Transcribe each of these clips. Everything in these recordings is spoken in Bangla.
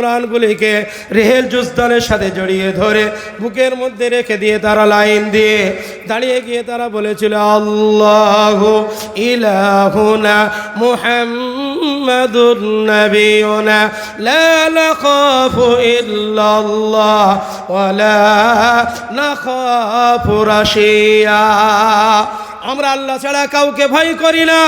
কোরআনগুলিকে রেহেল জুস্তানের সাথে জড়িয়ে ধরে বুকের মধ্যে রেখে দিয়ে তারা লাইন দিয়ে দাঁড়িয়ে গিয়ে তারা বলেছিল, আল্লাহ ইলাহুনা মুহাম্মাদুর নবিয়ুনা লা নাখাফু ইল্লাল্লাহ ওয়ালা নাখাফু রাশিয়া। আমরা আল্লাহ ছাড়া কাউকে ভয় করি না।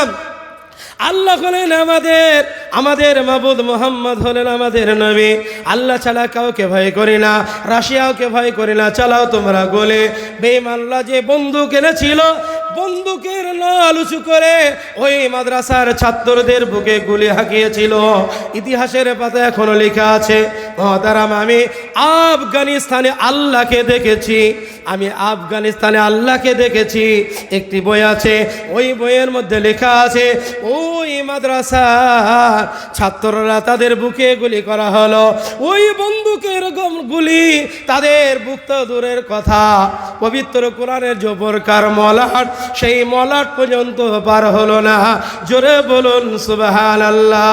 আল্লাহ হলেন আমাদের আমাদের মাবুদ মোহাম্মদ হলেন আমাদের নবী। আল্লাহ ছাড়া কাউকে ভয় করি না, রাশিয়াওকে ভয় করি না, চালাও তোমরা গোলে। বেমাল্লা যে বন্দুক এনেছিল, বন্দুকের উঁচু করে ওই মাদ্রাসার ছাত্রদের বুকে গুলি হাঁকিয়েছিল। ইতিহাসের পাতা এখনও লেখা আছে মহতারাম আমি আফগানিস্তানে আল্লাহকে দেখেছি। আমি আফগানিস্তানে আল্লাহকে দেখেছি। একটি বই আছে, ওই বইয়ের মধ্যে লেখা আছে, ওই মাদ্রাসা ছাত্ররা তাদের বুকে গুলি করা হলো। ওই বন্দুকের গুলি তাদের বুক তো দূরের কথা। পবিত্র কোরআনের জবরকার মলাট, সেই মলাট পর্যন্ত পার হলো না। জোরে বলুন সুবাহান আল্লাহ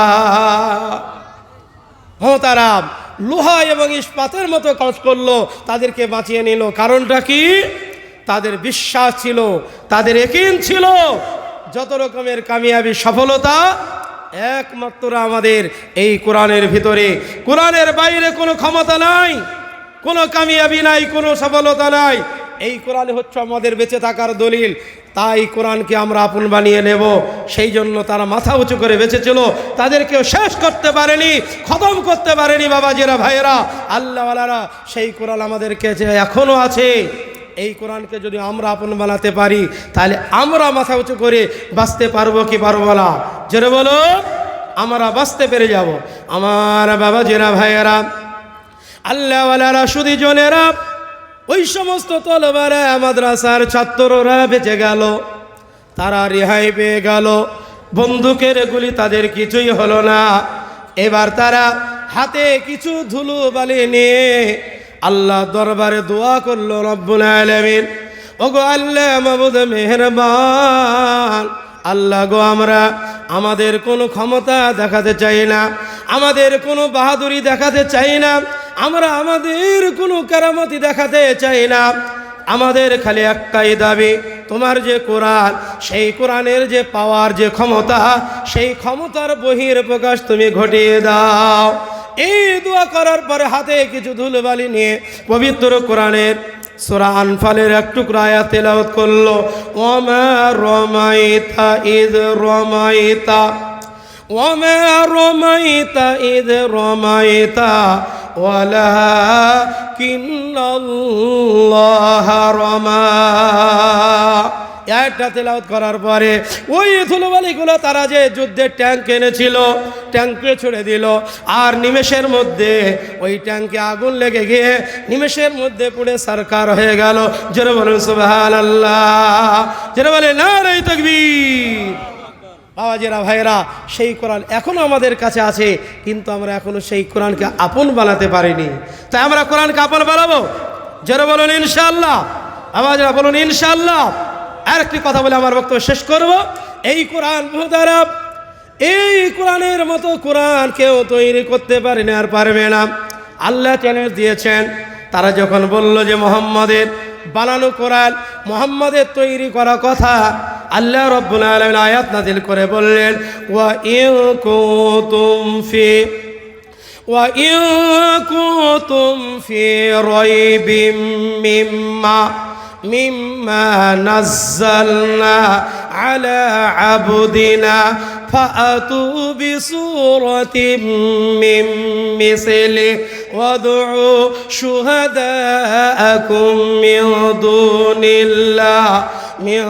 মোহতারাম লোহা এবং ইস্পাতের মতো কাজ করল, তাদেরকে বাঁচিয়ে নিল। কারণটা কি? তাদের বিশ্বাস ছিল, তাদের একিন ছিল। যত রকমের কামিয়াবি সফলতা, একমাত্র আমাদের এই কোরআনের ভিতরে। কোরআনের বাইরে কোনো ক্ষমতা নাই, কোনো কামিয়াবি নাই, কোনো সফলতা নাই। এই কোরআন হচ্ছে আমাদের বেঁচে থাকার দলিল। তাই কোরআনকে আমরা আপন বানিয়ে নেব। সেই জন্য তারা মাথা উঁচু করে বেঁচেছিল। তাদেরকেও শেষ করতে পারেনি, খতম করতে পারেনি বাবাজিরা, ভাইয়েরা। আল্লাহওয়ালারা, সেই কোরআন আমাদের কাছে এখনও আছে, এই কোরআনকে যদি আমরা আপন বানাতে পারি, তাহলে আমরা মাথা উঁচু করে বাঁচতে পারব কি পারব না? জোরে বলো, আমরা বাঁচতে পেরে যাব। আমার বাবাজিরা, ভাইয়েরা, আল্লাহওয়ালারা শুধু জনেরা ওই সমস্ত তলবারা মাদ্রাসার ছাত্ররা বেঁচে গেল, তারা রেহাই পেয়ে গেল। বন্দুকের গুলি তাদের কিছুই হলো না। এবার তারা হাতে কিছু ধুলো বালি নিয়ে আল্লাহ দরবারে দোয়া করল, রব্বুল আলামিন, ওগো আল্লাহ মাবুদ মেহরবান, আল্লাহ গো আমরা আমাদের কোনো ক্ষমতা দেখাতে চাই না, আমাদের কোনো বাহাদুরি দেখাতে চাই না আমরা আমাদের কোনো কারামতি দেখাতে চাই না। আমাদের খালি একটাই দাবি, তোমার যে কোরআন, সেই কোরআনের যে পাওয়ার, যে ক্ষমতা, সেই ক্ষমতার বহির প্রকাশ তুমি ঘটিয়ে দাও। এই দোয়া করার পরে হাতে কিছু ধুলবালি নিয়ে পবিত্র কোরআনের সোরা আনফালের এক টুকরা আয়াত করল। রমাইতা ইদ রমাইতা ওমা রমাইতা ইদ রমাইতা ولكن الله رمى একটা তেলাওত করার পরে ওই ধুলোবালিগুলো তারা যে যুদ্ধের ট্যাঙ্ক এনেছিল ট্যাঙ্কে ছুড়ে দিল আর নিমেষের মধ্যে ওই ট্যাঙ্কে আগুন লেগে গিয়ে নিমেষের মধ্যে পুড়ে সরকার হয়ে গেল জোরে বলুন সুবহান আল্লাহ জোরে বলে না রে তকবীর বাবাজিরা ভাইরা সেই কোরআন এখনও আমাদের কাছে আছে, কিন্তু আমরা এখনও সেই কোরআনকে আপন বানাতে পারিনি। তাই আমরা কোরআনকে আপন বানাবো? জোরে বলুন, ইনশাআল্লাহ। বাবাজিরা, বলুন ইনশাল্লাহ আর একটি কথা বলে আমার বক্তব্য শেষ করব। এই কোরআন বহুদারা এই কোরআনের মতো কোরআন কেউ তৈরি করতে পারে না আর পারবে না। আল্লাহ চ্যালেঞ্জ দিয়েছেন। তারা যখন বলল যে, মোহাম্মদের বানানো কোরআন, মোহাম্মদের তৈরি করা কথা আল্লাহ রব্বুল আলামিন আয়াত নাজিল করে বললেন ওয়া ইন কুতুম ফি وإن كنتم في ريب مما مما نزلنا على عبدنا فأتوا بسورة من مثله وادعوا شهداءكم من دون الله من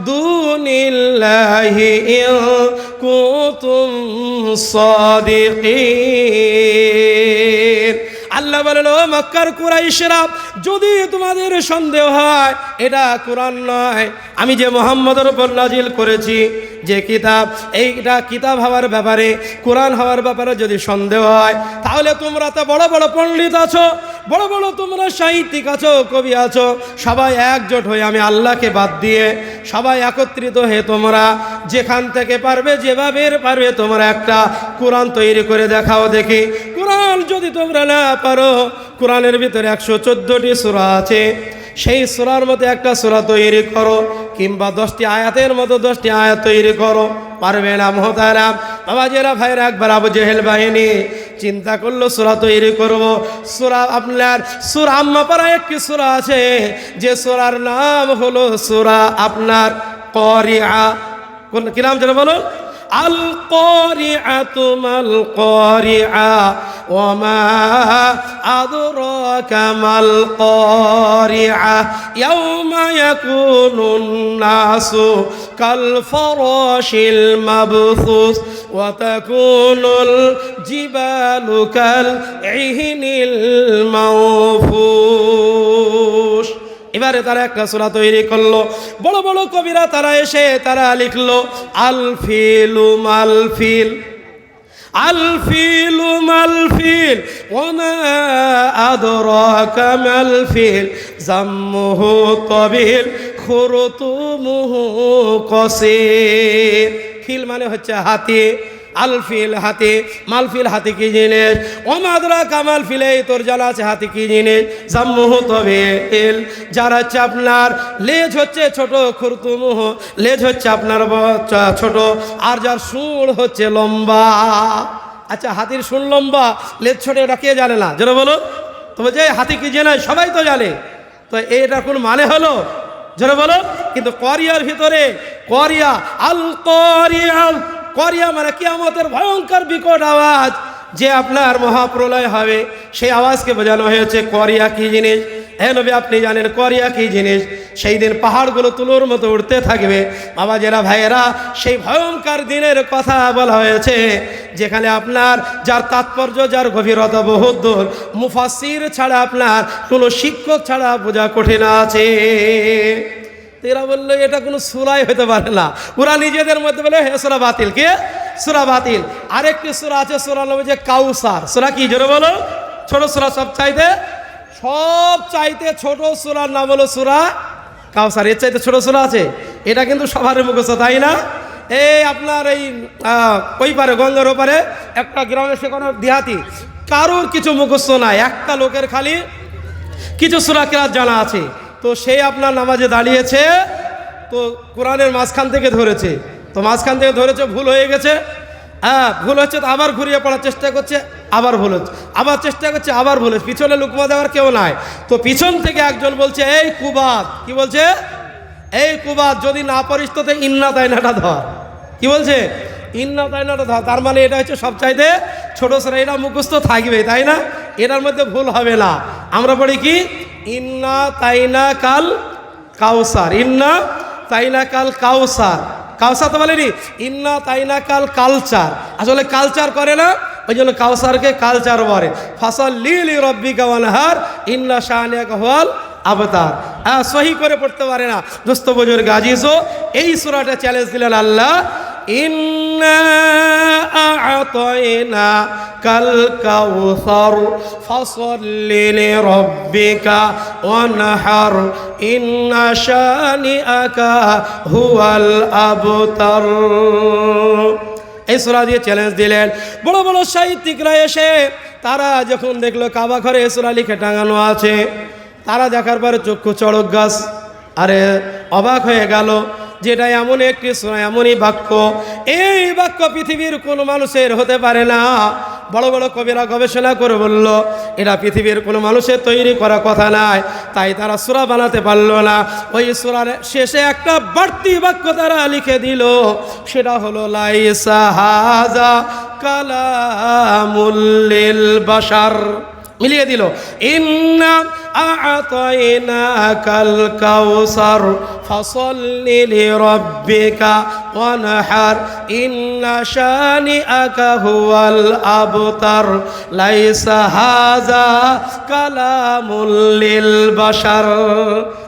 دون الله إن كنتم صادقين আল্লাহ বলেন ও মক্কার কুরাইশরা যদি তোমাদের সন্দেহ হয় এটা কোরআন নয় আমি যে মোহাম্মদের উপর নাজিল করেছি যে কিতাব, এইটা কিতাব হওয়ার ব্যাপারে, কোরআন হওয়ার ব্যাপারে যদি সন্দেহ হয়, তাহলে তোমরা তো বড় বড় পণ্ডিত আছো, বড় বড় তোমরা সাহিত্যিক আছো, কবি আছো, সবাই একজোট হয়ে আমি আল্লাহকে বাদ দিয়ে সবাই একত্রিত হয়ে তোমরা যেখান থেকে পারবে, যেভাবে পারবে তোমরা একটা কোরআন তৈরি করে দেখাও দেখি। কোরআন যদি তোমরা না পারো, কোরআনের ভিতরে একশো চোদ্দোটি সুরা আছে, সেই সুরার মতো একটা সুরা তৈরি করো কিংবা দশটি আয়াতের মতো দশটি আয়াত তৈরি করো, পারবে না মহতারাম বাবাজেরা, ভাইরা, একবার আবু জেহেল বাহিনী চিন্তা করল, সুরা তৈরি করব। সুরা আপনার, সুরা আম্মাপাড়া একটি সুরা আছে, যে সুরার নাম হলো সুরা আপনার করিয়া। কোন, কি নাম যেন বলো? আল করিআতু মাল করিআ করিআ ইয়াউমা ইয়াকুনুন নাসু কাল ফরাশিল মাবথুস ওয়া তাকুনুল জিবালু কাল ইহনিল মাওফুস এবারে তারা একটা সূরা তৈরি করল। বড় বড় কবিরা তারা এসে তারা লিখলো, আলফিলু মালফিল। الفيل ما الفيل وما أدراك ما الفيل زمه طويل خرطومه قصير ফিল মানে হচ্ছে হাতি আলফিল হাতি, মালফিল হাতি কি জিনিস? ওমাদরা কামাল ফিলে, তোর জানা আছে হাতি কি জিনিস? জাম্মুহ তবে এল যারা হচ্ছে আপনার লেজ হচ্ছে ছোট খুরতুমুহ, লেজ হচ্ছে আপনার ছোট, আর যার সুর হচ্ছে লম্বা। আচ্ছা হাতির সুর লম্বা, লেজ ছোট, এটা কে জানে না? যেন বলো। তবে যে হাতি কি জানে সবাই তো জানে। তো এটা কোন মানে হলো? যেন বলো। কিন্তু করিয়ার ভিতরে, করিয়া, আল করিয়া করিয়া মানে কি কিয়ামতের ভয়ঙ্কর বিকট আওয়াজ যে আপনার মহাপ্রলয় হবে, সেই আওয়াজকে বোঝানো হয়েছে, করিয়া কি জিনিস? হ্যাঁ নবী, আপনি জানেন করিয়া কি জিনিস? সেই দিন পাহাড়গুলো তুলোর মতো উঠতে থাকবে। বাবা যারা ভাইয়েরা, সেই ভয়ঙ্কর দিনের কথা বলা হয়েছে, যেখানে আপনার যার তাৎপর্য, যার গভীরতা বহুত দূর মুফাসির ছাড়া আপনার কোনো শিক্ষক ছাড়া বোঝা কঠিন আছে। এরা বলল, এটা কোনো সুরাই হতে পারে না। ওরা নিজেদের মধ্যে বলে, হে, সুরা বাতিল, কে? সুরা বাতিল। আরেকটি সুরা আছে সুরা নাম যে কাউসার। সুরা কি? জোরে বলো। ছোট সুরা সব চাইতে সব চাইতে ছোট সুরার নাম হলো সুরা কাউসার। এর চাইতে ছোট সুরা আছে? এটা কিন্তু সবার মুখস্থ, তাই না? এই আপনার এই ওই পারে গঙ্গার ওপারে, একটা গ্রামে সেখানে দেহাতি, কারোর কিছু মুখস্থ নাই। একটা লোকের খালি কিছু সুরা কেরাত জানা আছে। তো সে আপনার নামাজে দাঁড়িয়েছে, তো কোরআনের মাঝখান থেকে ধরেছে। তো মাঝখান থেকে ধরেছে, ভুল হয়ে গেছে। হ্যাঁ ভুল হচ্ছে তো আবার ঘুরিয়ে পড়ার চেষ্টা করছে, আবার ভুল হচ্ছে। আবার চেষ্টা করছে, আবার ভুল হচ্ছে। পিছনে লুকমা দেওয়ার কেউ নাই। তো পিছন থেকে একজন বলছে, এই কুবাদ। কি বলছে? এই কুবাদ, যদি না পারিস তোতে ইন্না তাইনাটা ধর। কি বলছে? ইন্না তাইনাটা ধর। তার মানে এটা হচ্ছে সবচাইতে ছোট ছোট এটা মুখস্থ থাকবে, তাই না? এটার মধ্যে ভুল হবে না। আমরা পড়ি কি? ইন্না তাইনা কাল কাউসার, ইন্না তাইনা কাল কাউসার। কাউসার তো বলেনি, ইন্না তাইনা কাল কালচার। আসলে কালচার করে না, ওই জন্য কাউসারকে কালচার বলে। ফসল লিলি রব্বি কাওয়ানহার ইন্না শাহানিয়া কাহওয়াল আবতার। হ্যাঁ সহি করে পড়তে পারে না। দোস্ত বজুর গাজিসো এই সুরাটা চ্যালেঞ্জ দিলেন আল্লাহ। আ'তাইনা কাল কাউসার ফসল্লি লিরাব্বিকা ওয়ানহার ইন্না শানিআকা হুয়াল আবতার এই সুরা দিয়ে চ্যালেঞ্জ দিলেন। বড় বড় সাহিত্যিকরা এসে, তারা যখন দেখল কাবা ঘরে সুরা লিখে টাঙানো আছে, তারা দেখার পরে চক্ষু চড়ক গাছ, আরে অবাক হয়ে গেল। যেটা এমন একটি এমনই বাক্য। এই বাক্য পৃথিবীর কোনো মানুষের হতে পারে না। বড় বড় কবিরা গবেষণা করে বলল এটা পৃথিবীর কোনো মানুষের তৈরি করা কথা নাই তাই তারা সুরা বানাতে পারল না। ওই সুরার শেষে একটা বাড়তি বাক্য তারা লিখে দিল, সেটা হলো, লাইসা হাজা কালামুল্লিল বাসার মিলিয়ে দিল, ইন্না আ'তাইনা কাল কাউসার ফসল্লি লিরাব্বিকা ওয়ানহার, ইন্না শানিআকা আবতার, লাইসা হাযা কালামুল লিল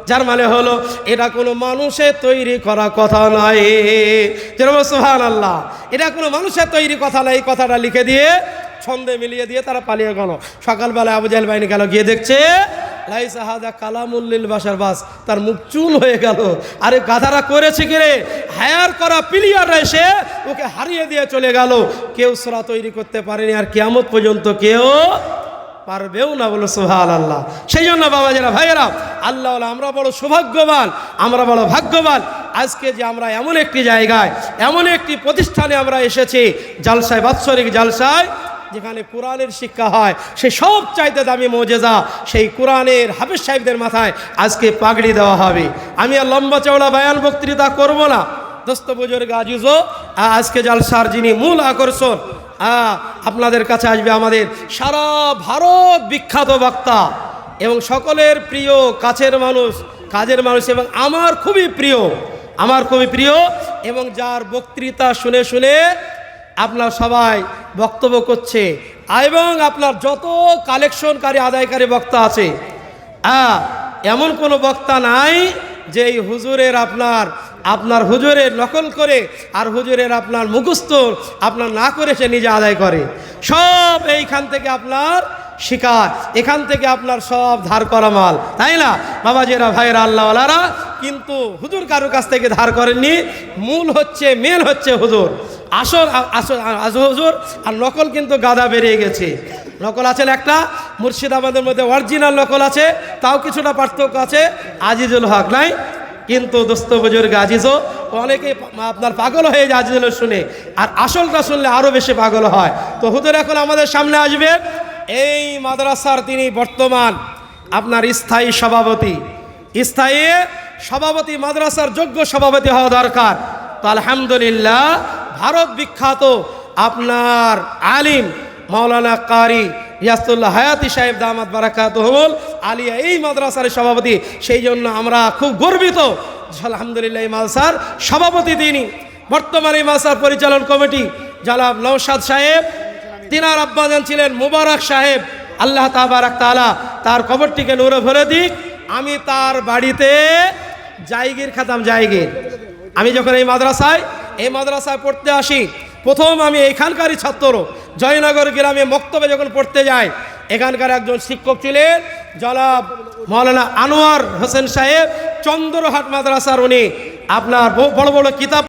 যার মানে হলো, এটা কোনো মানুষের তৈরি করা কথা নয়। যেরকম সুবহানাল্লাহ, এটা কোনো মানুষের তৈরি কথা নয়। এই কথাটা লিখে দিয়ে ছন্দে মিলিয়ে দিয়ে তারা পালিয়ে গেল। সকালবেলা আবু জাহেল বাহিনী গেল, গিয়ে দেখছে, লাইসা হাজা কালামুল্লিল বাসার বাস, তার মুখ চুল হয়ে গেল। আরে গাধারা করেছে কি রে? হায়ার করা প্লেয়ার এসে ওকে হারিয়ে দিয়ে চলে গেল। কেউ সোরা তৈরি করতে পারেনি, আর কিয়ামত পর্যন্ত কেউ পারবেও না বলো সোহাল আল্লাহ সেই জন্য বাবা যারা, ভাইয়েরা, আল্লাহ আমরা বড় সৌভাগ্যবান, আমরা বড় ভাগ্যবান। আজকে যে আমরা এমন একটি জায়গায়, এমন একটি প্রতিষ্ঠানে আমরা এসেছি, জালসায়, বাৎসরিক জালসায় যেখানে কোরআনের শিক্ষা হয়, সে সব চাইতে দামি মজেজা সেই কোরআনের হাফিজ সাহেবদের মাথায় আজকে পাগড়ি দেওয়া হবে। আমি আর লম্বা চওড়া বায়ান বক্তৃতা করব না। দোস্ত বুজুর্গ আজিজও আজকে জালসার যিনি মূল আকর্ষণ আপনাদের কাছে আসবে আমাদের সারা ভারত বিখ্যাত বক্তা এবং সকলের প্রিয় কাছের মানুষ, কাজের মানুষ এবং আমার খুবই প্রিয়, আমার খুবই প্রিয় এবং যার বক্তৃতা শুনে শুনে আপনার সবাই বক্তব্য করছে। এবং আপনার যত কালেকশনকারী, আদায়কারী বক্তা আছে এমন কোনো বক্তা নাই যে এই হুজুরের আপনার আপনার হুজুরের নকল করে আর হুজুরের আপনার মুখস্থ আপনার না করে সে নিজে আদায় করে। সব এইখান থেকে আপনার শিকার, এখান থেকে আপনার সব ধার করা মাল, তাই না? বাবাজিরা, ভাইয়েরা, আল্লাহওয়ালারা, কিন্তু হুজুর কারোর কাছ থেকে ধার করেননি, মূল হচ্ছে মেন হচ্ছে হুজুর। আসল আসল আসল হুজুর, আর নকল কিন্তু গাদা বেরিয়ে গেছে। নকল আছে না একটা? মুর্শিদাবাদের মধ্যে অরিজিনাল নকল আছে, তাও কিছুটা পার্থক্য আছে, আজিজুল হক, নাই? কিন্তু দোস্ত বুজুর্গ আজিজও অনেকে আপনার পাগল হয়ে যায় আজিজুল শুনে। আর আসলটা শুনলে আরও বেশি পাগল হয়। তো হুজুর এখন আমাদের সামনে আসবে। এই মাদ্রাসার তিনি বর্তমান আপনার স্থায়ী সভাপতি। স্থায়ী সভাপতি, মাদ্রাসার যোগ্য সভাপতি হওয়া দরকার। তো আলহামদুলিল্লাহ ভারত বিখ্যাত আপনার আলিম মাওলানা কারি ইয়াস্তুল্লাহ হায়াতি সাহেব দামাত বারাকাত হল আলিয়া এই মাদ্রাসার সভাপতি। সেই জন্য আমরা খুব গর্বিত। আলহামদুলিল্লাহ এই মাদ্রাসার সভাপতি তিনি। বর্তমানে মাদ্রাসার পরিচালন কমিটি জালাব নৌসাদ সাহেব। তিনার আব্বাজান ছিলেন মুবারক সাহেব। আল্লাহ তাবারাক তালা তার কবরটিকে নূরে ভরে দিক। আমি তার বাড়িতে জায়গির খাতাম জায়গির আমি যখন এই মাদ্রাসায় এই মাদ্রাসায় পড়তে আসি। প্রথম আমি এখানকারই ছাত্র। জয়নগর গ্রামে মক্তবে যখন পড়তে যাই, এখানকার একজন শিক্ষক ছিলেন জনাব মৌলানা আনোয়ার হোসেন সাহেব, চন্দ্রহাট মাদ্রাসার উনি। আপনার বড় বড় কিতাব